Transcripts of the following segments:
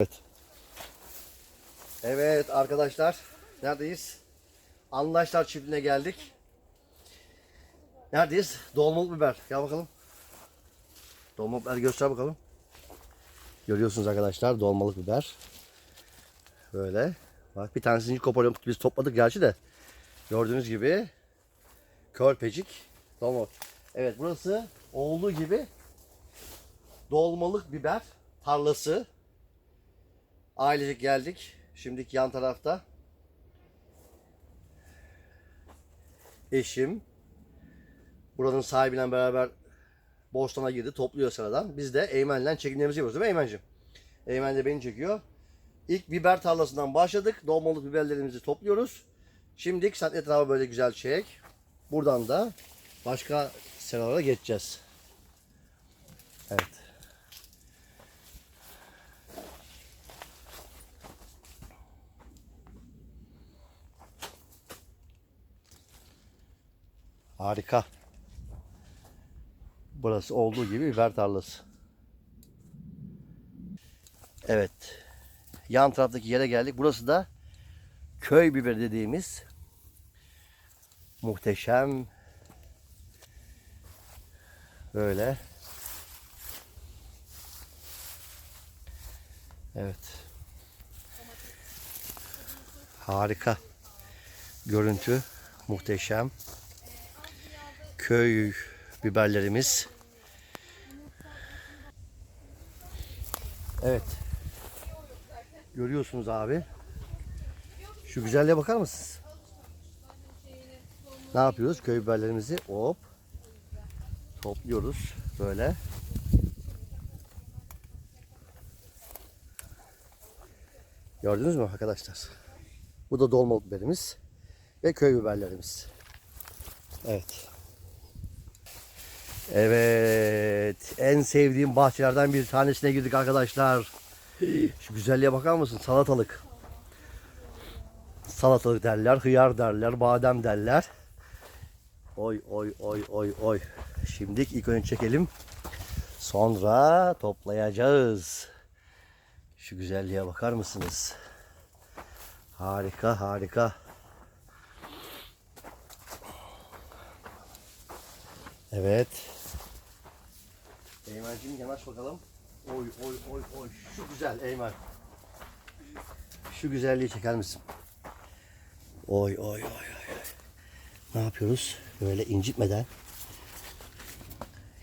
Evet. Evet arkadaşlar. Neredeyiz? Anlaşlar çiftliğine geldik. Neredeyiz? Dolmalık biber. Gel bakalım. Dolmalık biber göster bakalım. Görüyorsunuz arkadaşlar dolmalık biber. Böyle. Bak bir tanesini koparıyorum. Biz topladık gerçi de. Gördüğünüz gibi körpecik dolmalık. Evet burası olduğu gibi dolmalık biber tarlası. Ailecek geldik. Şimdiki yan tarafta eşim buranın sahibiyle beraber Bostan'a girdi. Topluyor sıradan. Biz de Eymen'le çekimlerimizi yapıyoruz değil mi Eymen'cim? Eymen de beni çekiyor. İlk biber tarlasından başladık. Dolmalık biberlerimizi topluyoruz. Şimdi sen etrafı böyle güzel çek. Buradan da başka seralara geçeceğiz. Evet. Harika. Burası olduğu gibi biber tarlası. Evet. Yan taraftaki yere geldik. Burası da köy biberi dediğimiz muhteşem böyle Evet. Harika. Görüntü muhteşem köy biberlerimiz. Evet. Görüyorsunuz abi. Şu güzelliğe bakar mısınız? Ne yapıyoruz? Köy biberlerimizi hop topluyoruz böyle. Gördünüz mü arkadaşlar? Bu da dolma biberimiz ve köy biberlerimiz. Evet. Evet. En sevdiğim bahçelerden bir tanesine girdik arkadaşlar. Şu güzelliğe bakar mısın? Salatalık. Salatalık derler, hıyar derler, badem derler. Oy oy oy oy oy. Şimdi ilk önce çekelim. Sonra toplayacağız. Şu güzelliğe bakar mısınız? Harika harika. Evet. Eymen'cim yanaş bakalım. Oy oy oy oy. Şu güzel Eymen. Şu güzelliği çeker misin? Oy oy oy oy. Ne yapıyoruz? Böyle incitmeden.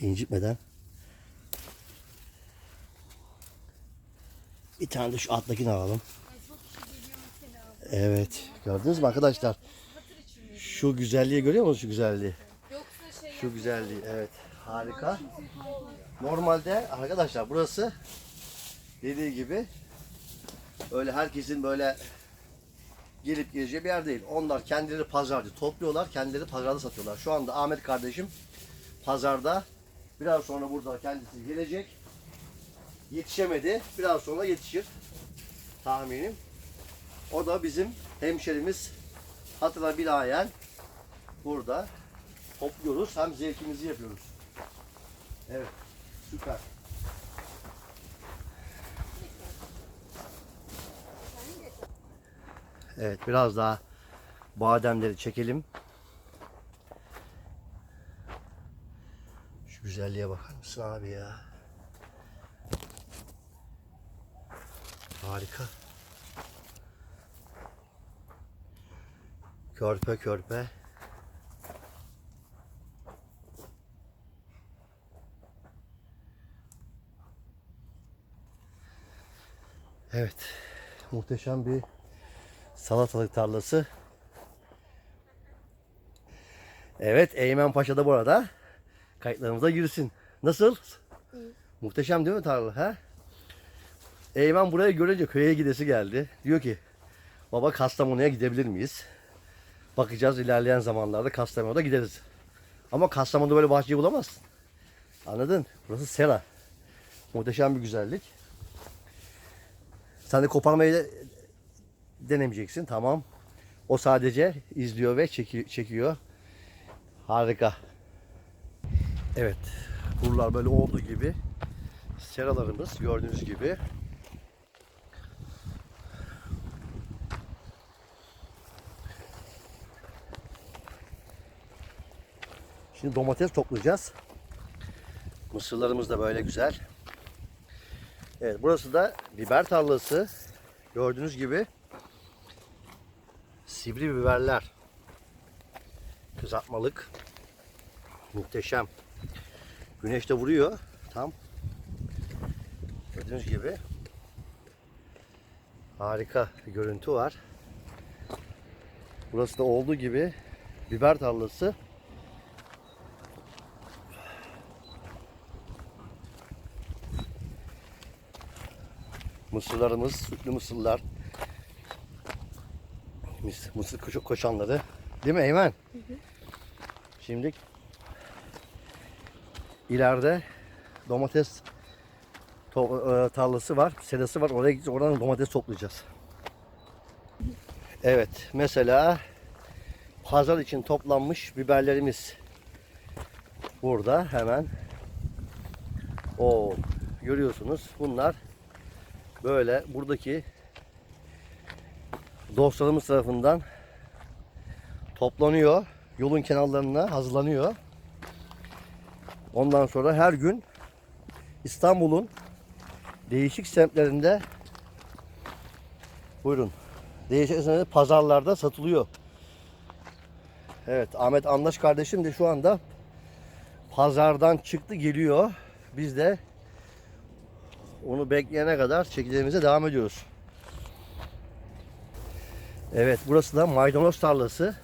incitmeden. Bir tane de şu alttakini alalım. Evet. Gördünüz mü arkadaşlar? Şu güzelliği görüyor musunuz şu güzelliği? Şu güzelliği evet harika. Normalde arkadaşlar burası dediği gibi öyle herkesin böyle gelip geleceği bir yer değil. Onlar kendileri pazarcı topluyorlar, kendileri pazarda satıyorlar. Şu anda Ahmet kardeşim pazarda biraz sonra burada kendisi gelecek. Yetişemedi. Biraz sonra yetişir. Tahminim. O da bizim hemşerimiz Hatıra Bilayen burada topluyoruz hem zevkimizi yapıyoruz. Evet. Süper. Evet biraz daha bademleri çekelim. Şu güzelliğe bakar mısın abi ya? Harika. Körpe körpe. Evet. Muhteşem bir salatalık tarlası. Evet Eymen Paşa da bu arada kayıtlarımıza girsin. Nasıl? Muhteşem değil mi tarla? Ha? Eymen burayı görünce köye gidesi geldi. Diyor ki baba Kastamonu'ya gidebilir miyiz? Bakacağız ilerleyen zamanlarda Kastamonu'da gideriz. Ama Kastamonu'da böyle bahçeyi bulamazsın. Anladın? Burası sera. Muhteşem bir güzellik. Sen de koparmayı denemeyeceksin. Tamam. O sadece izliyor ve çeki çekiyor. Harika. Evet. Buralar böyle olduğu gibi seralarımız gördüğünüz gibi Şimdi domates toplayacağız. Mısırlarımız da böyle güzel. Evet burası da biber tarlası. Gördüğünüz gibi sivri biberler. Kızartmalık. Muhteşem. Güneş de vuruyor. Tam. Gördüğünüz gibi harika bir görüntü var. Burası da olduğu gibi biber tarlası. Mısırlarımız, sütlü mısırlar. Mısır koşanları. Değil mi Eymen? Şimdi ileride domates e, tarlası var, serası var. Oraya gideceğiz. Oradan domates toplayacağız. Evet, mesela pazar için toplanmış biberlerimiz burada hemen. O görüyorsunuz. Bunlar böyle buradaki dostlarımız tarafından toplanıyor. Yolun kenarlarına hazırlanıyor. Ondan sonra her gün İstanbul'un değişik semtlerinde buyurun değişik semtlerinde pazarlarda satılıyor. Evet Ahmet Anlaş kardeşim de şu anda pazardan çıktı geliyor. Biz de onu bekleyene kadar çekilmemize devam ediyoruz. Evet burası da maydanoz tarlası.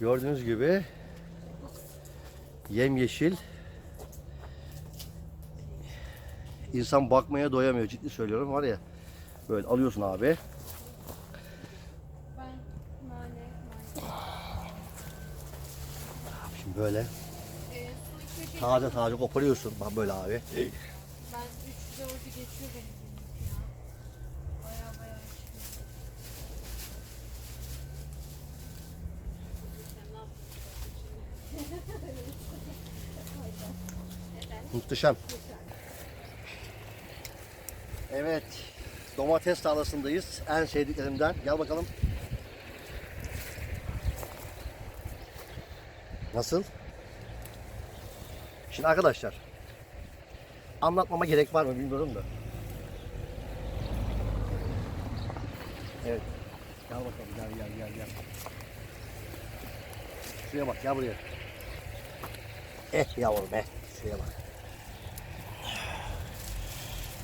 Gördüğünüz gibi yemyeşil. İnsan bakmaya doyamıyor ciddi söylüyorum var ya. Böyle alıyorsun abi. Şimdi böyle Ee, taze taze koparıyorsun. Bak böyle abi. 3 dördü geçiyor benim günlük ya. Baya baya içiyorum. Muhteşem. Evet. Domates tarlasındayız. En sevdiklerimden. Gel bakalım. Nasıl? Şimdi arkadaşlar. Anlatmama gerek var mı bilmiyorum da. Evet. Gel bakalım gel gel gel gel. Şuraya bak gel buraya. Eh yavrum eh. Şuraya bak.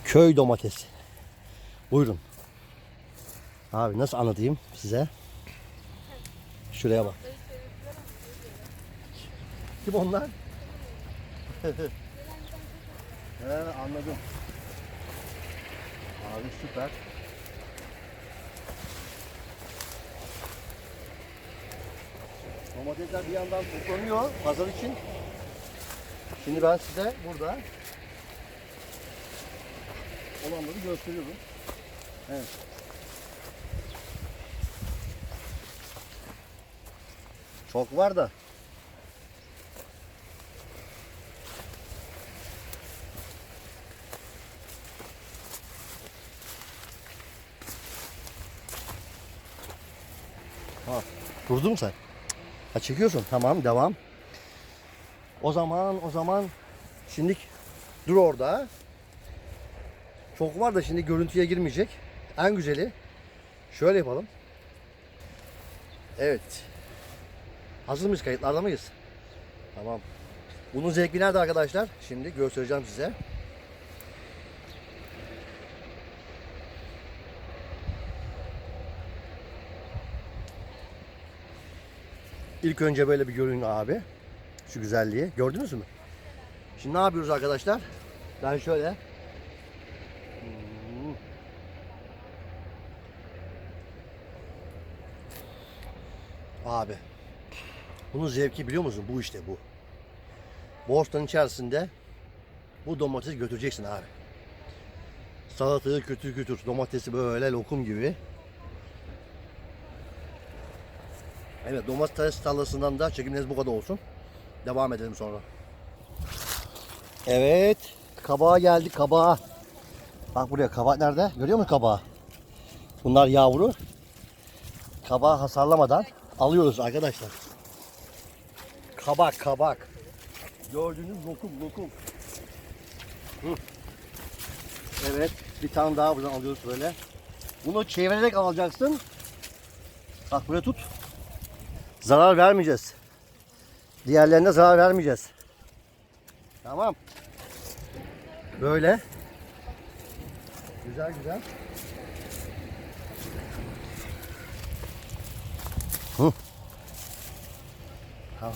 Köy domatesi. Buyurun. Abi nasıl anlatayım size? Şuraya bak. Kim onlar? He anladım. Abi süper. Domatesler bir yandan toplanıyor pazar için. Şimdi ben size burada olanları gösteriyorum. Evet. Çok var da. Ha, durdun sen? Ha çekiyorsun. Tamam, devam. O zaman, o zaman şimdi dur orada. Çok var da şimdi görüntüye girmeyecek. En güzeli şöyle yapalım. Evet. Hazır mıyız? Kayıtlarda mıyız? Tamam. Bunun zevki nerede arkadaşlar? Şimdi göstereceğim size. İlk önce böyle bir görün abi. Şu güzelliği. Gördünüz mü? Şimdi ne yapıyoruz arkadaşlar? Ben şöyle Abi. Bunun zevki biliyor musun? Bu işte bu. Bostanın içerisinde bu domatesi götüreceksin abi. Salatayı kütür kütür. Domatesi böyle lokum gibi. Evet domates tarlasından da çekimleriniz bu kadar olsun. Devam edelim sonra. Evet. Kabağa geldik kabağa. Bak buraya kabak nerede? Görüyor musun kabağı? Bunlar yavru. Kabağı hasarlamadan alıyoruz arkadaşlar. Kabak kabak. Gördüğünüz lokum lokum. Hı. Evet bir tane daha buradan alıyoruz böyle. Bunu çevirerek alacaksın. Bak buraya tut. Zarar vermeyeceğiz. Diğerlerine zarar vermeyeceğiz. Tamam. Böyle. Güzel güzel. Hı. Tamam.